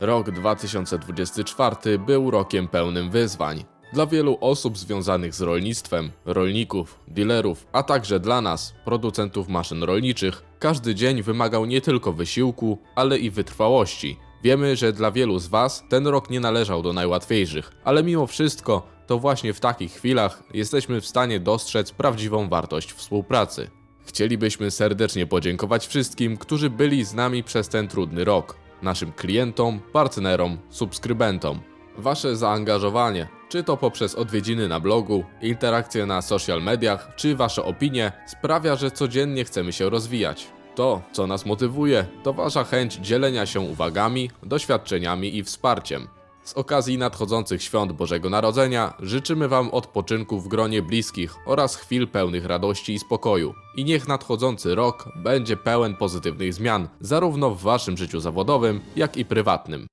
Rok 2024 był rokiem pełnym wyzwań. Dla wielu osób związanych z rolnictwem, rolników, dealerów, a także dla nas, producentów maszyn rolniczych, każdy dzień wymagał nie tylko wysiłku, ale i wytrwałości. Wiemy, że dla wielu z Was ten rok nie należał do najłatwiejszych, ale mimo wszystko, to właśnie w takich chwilach jesteśmy w stanie dostrzec prawdziwą wartość współpracy. Chcielibyśmy serdecznie podziękować wszystkim, którzy byli z nami przez ten trudny rok. Naszym klientom, partnerom, subskrybentom. Wasze zaangażowanie, czy to poprzez odwiedziny na blogu, interakcje na social mediach, czy wasze opinie, sprawia, że codziennie chcemy się rozwijać. To, co nas motywuje, to wasza chęć dzielenia się uwagami, doświadczeniami i wsparciem. Z okazji nadchodzących świąt Bożego Narodzenia życzymy Wam odpoczynku w gronie bliskich oraz chwil pełnych radości i spokoju. I niech nadchodzący rok będzie pełen pozytywnych zmian, zarówno w Waszym życiu zawodowym, jak i prywatnym.